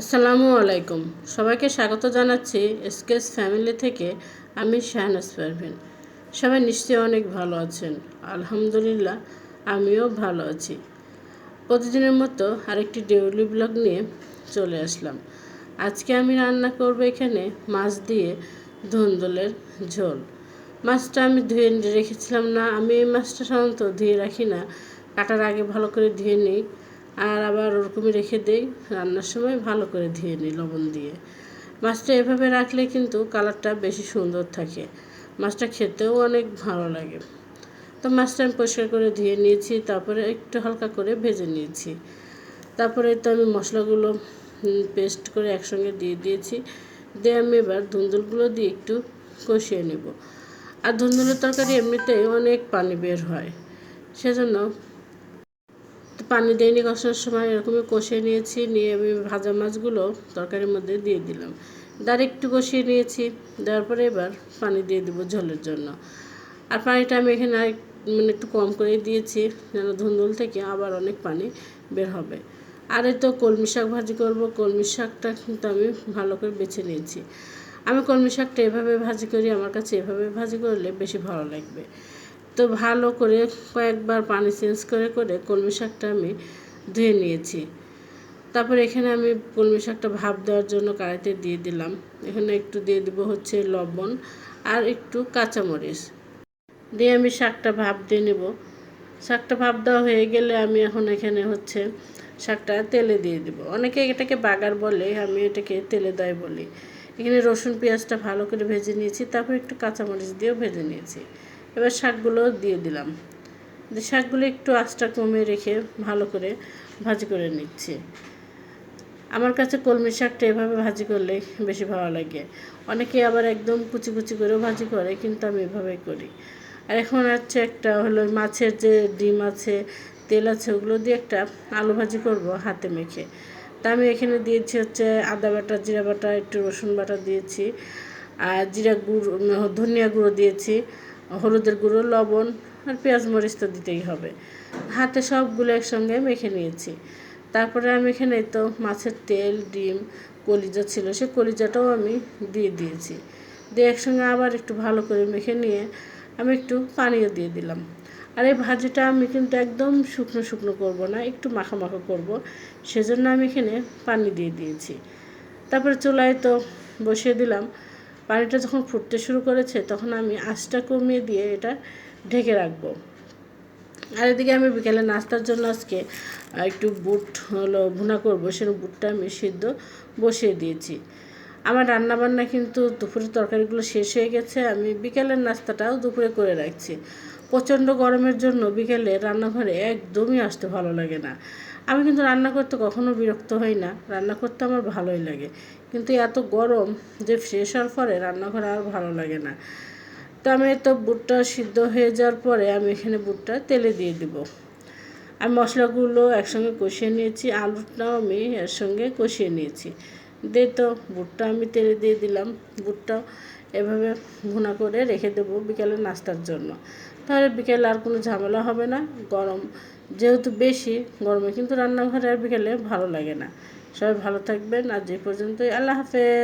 আসসালামু আলাইকুম। সবাইকে স্বাগত জানাচ্ছি এসকেস ফ্যামিলি থেকে। আমি শাহনাজ পারভিন সবাই নিশ্চয়ই অনেক ভালো আছেন। আলহামদুলিল্লাহ, আমিও ভালো আছি। প্রতিদিনের মতো আরেকটি ডেইলি ব্লগ নিয়ে চলে আসলাম। আজকে আমি রান্না করব এখানে মাছ দিয়ে ধুন্দুলের ঝোল। মাছটা আমি ধুয়ে রেখেছিলাম না। আমি এই মাছটা সাধারণত ধুয়ে রাখি না। কাটার আগে ভালো করে ধুয়ে নিই। আর আবার ওরকমই রেখে দেই রান্নার সময় ভালো করে ধুয়ে নিই লবণ দিয়ে। মাছটা এভাবে রাখলে কিন্তু কালারটা বেশি সুন্দর থাকে। মাছটা খেতেও অনেক ভালো লাগে। তো মাছটা আমি পরিষ্কার করে ধুয়ে নিয়েছি, তারপরে একটু হালকা করে ভেজে নিয়েছি। তারপরে তো আমি মশলাগুলো পেস্ট করে একসঙ্গে দিয়ে দিয়েছি। দিয়ে আমি এবার ধুন্দুলগুলো দিয়ে একটু কষিয়ে নেব। আর ধুন্দুলের তরকারি এমনিতেই অনেক পানি বের হয়। সেজন্য পানি দেয়নি কষার সময় এরকমই কষিয়ে নিয়েছি, নিয়ে আমি ভাজা মাছগুলো তরকারির মধ্যে দিয়ে দিলাম। দাঁড় একটু কষিয়ে নিয়েছি, দেওয়ার পরে এবার পানি দিয়ে দেবো ঝোলের জন্য। আর পানিটা আমি এখানে মানে একটু কম করে দিয়েছি, যেন ধুন্দুল থেকে আবার অনেক পানি বের হবে। আর তো কলমি শাক ভাজি করব, কলমি শাকটা কিন্তু আমি ভালো করে বেছে নিয়েছি। আমি কলমি শাকটা এভাবে ভাজি করি, আমার কাছে এভাবে ভাজি করলে বেশি ভালো লাগবে। তো ভালো করে কয়েকবার পানি চেঞ্জ করে করে কলমি শাকটা আমি ধুয়ে নিয়েছি। তারপর এখানে আমি কলমি শাকটা ভাপ দেওয়ার জন্য কড়াইতে দিয়ে দিলাম। এখানে একটু দিয়ে দেবো হচ্ছে লবণ আর একটু কাঁচামরিচ। দিয়ে আমি শাকটা ভাপ দিয়ে নেব। শাকটা ভাপ দেওয়া হয়ে গেলে আমি এখন এখানে হচ্ছে শাকটা তেলে দিয়ে দেবো। অনেকে এটাকে বাগার বলে, আমি এটাকে তেলে দেয় বলি। এখানে রসুন পেঁয়াজটা ভালো করে ভেজে নিয়েছি, তারপর একটু কাঁচামরিচ দিয়েও ভেজে নিয়েছি। এবার শাকগুলো দিয়ে দিলাম। শাকগুলো একটু আঁচটা কমে রেখে ভালো করে ভাজি করে নিচ্ছি। আমার কাছে কলমি শাকটা এভাবে ভাজি করলে বেশি ভালো লাগে। অনেকে আবার একদম কুচি কুচি করেও ভাজি করে, কিন্তু আমি এভাবেই করি। আর এখন হচ্ছে একটা হলো মাছের যে ডিম আছে, তেল আছে, ওগুলো দিয়ে একটা আলু ভাজি করব হাতে মেখে। তা আমি এখানে দিয়েছি হচ্ছে আদা বাটা, জিরা বাটা, একটু রসুন বাটা দিয়েছি। আর জিরা গুঁড়ো, ধনিয়া গুঁড়ো দিয়েছি। হলুদের গুঁড়ো, লবণ আর পেঁয়াজ মরিচ তো দিতেই হবে। হাতে সবগুলো একসঙ্গে মেখে নিয়েছি। তারপরে আমি এখানে তো মাছের তেল, ডিম, কলিজা ছিল, সে কলিজাটাও আমি দিয়ে দিয়েছি। দিয়ে একসঙ্গে আবার একটু ভালো করে মেখে নিয়ে আমি একটু পানিও দিয়ে দিলাম। আর এই ভাজিটা আমি কিন্তু একদম শুকনো শুকনো করব না, একটু মাখা মাখা করব। সেজন্য আমি এখানে পানি দিয়ে দিয়েছি। তারপরে চুলায় তো বসিয়ে দিলাম। পানিটা যখন ফুটতে শুরু করেছে, তখন আমি আঁচটা কমিয়ে দিয়ে এটা ঢেকে রাখব। আর এদিকে আমি বিকেলে নাস্তার জন্য আজকে একটু বুট হলো ভুনা করব সেরকম বুটটা আমি সিদ্ধ বসিয়ে দিয়েছি। আমার রান্নাবান্না কিন্তু দুপুরের তরকারিগুলো শেষ হয়ে গেছে, আমি বিকেলের নাস্তাটাও দুপুরে করে রাখছি। প্রচণ্ড গরমের জন্য বিকেলে রান্নাঘরে একদমই আসতে ভালো লাগে না। আমি কিন্তু রান্না করতে কখনো বিরক্ত হই না। রান্না করতে আমার ভালোই লাগে। কিন্তু এত গরম যে ফ্রেশ হওয়ার পরে রান্নাঘরে আর ভালো লাগে না। তো আমি তো বুটটা সিদ্ধ হয়ে যাওয়ার পরে আমি এখানে বুটটা তেলে দিয়ে দেবো। আর মশলাগুলো একসঙ্গে কষিয়ে নিয়েছি, আলুটাও আমি এর সঙ্গে কষিয়ে নিয়েছি। দিয়ে তো বুটটা আমি তেলে দিয়ে দিলাম। বুটটা এভাবে ভুনা করে রেখে দেবো বিকেলে নাস্তার জন্য। তাহলে বিকেলে আর কোনো ঝামেলা হবে না। গরম যেহেতু বেশি গরমে, কিন্তু রান্নাঘরে আর বিকেলে ভালো লাগে না। সবাই ভালো থাকবেন আর যে পর্যন্তই। আল্লাহ হাফেজ।